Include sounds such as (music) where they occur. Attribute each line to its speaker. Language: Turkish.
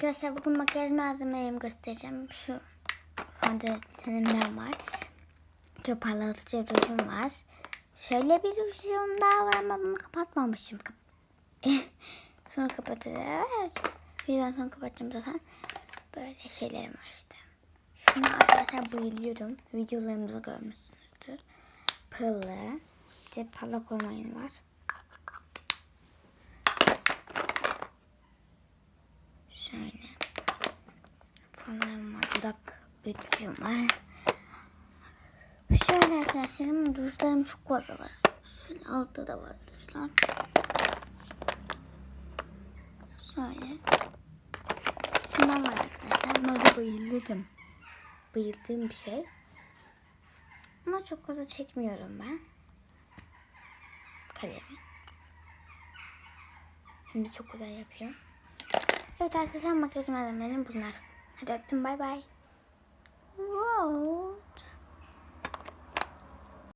Speaker 1: Arkadaşlar bugün makyaj malzemelerimi göstereceğim. Şu fondötenimden var. Çok parlatıcı rujum var. Şöyle bir rujum daha var ama bunu kapatmamışım. Kap- (laughs) sonra kapatacağız. Videodan sonra kapatacağım zaten. Böyle şeylerim var işte. Şuna arkadaşlar bayılıyorum. Videolarımızı görmüşsünüzdür. Pırlı. İşte parlak olmayın var. Şöyle. Fanlarım var. Dudak büyütücüm var. Şöyle arkadaşlarım rujlarım çok fazla var. Şöyle altta da var rujlar. Şöyle. Şundan var arkadaşlar. Böyle bayılırım. Bayıldığım bir şey. Ama çok fazla çekmiyorum ben. Kalemi. Şimdi çok güzel yapıyor. Evet arkadaşlar makyaj malzemelerim bunlar. Hadi öptüm bay bay.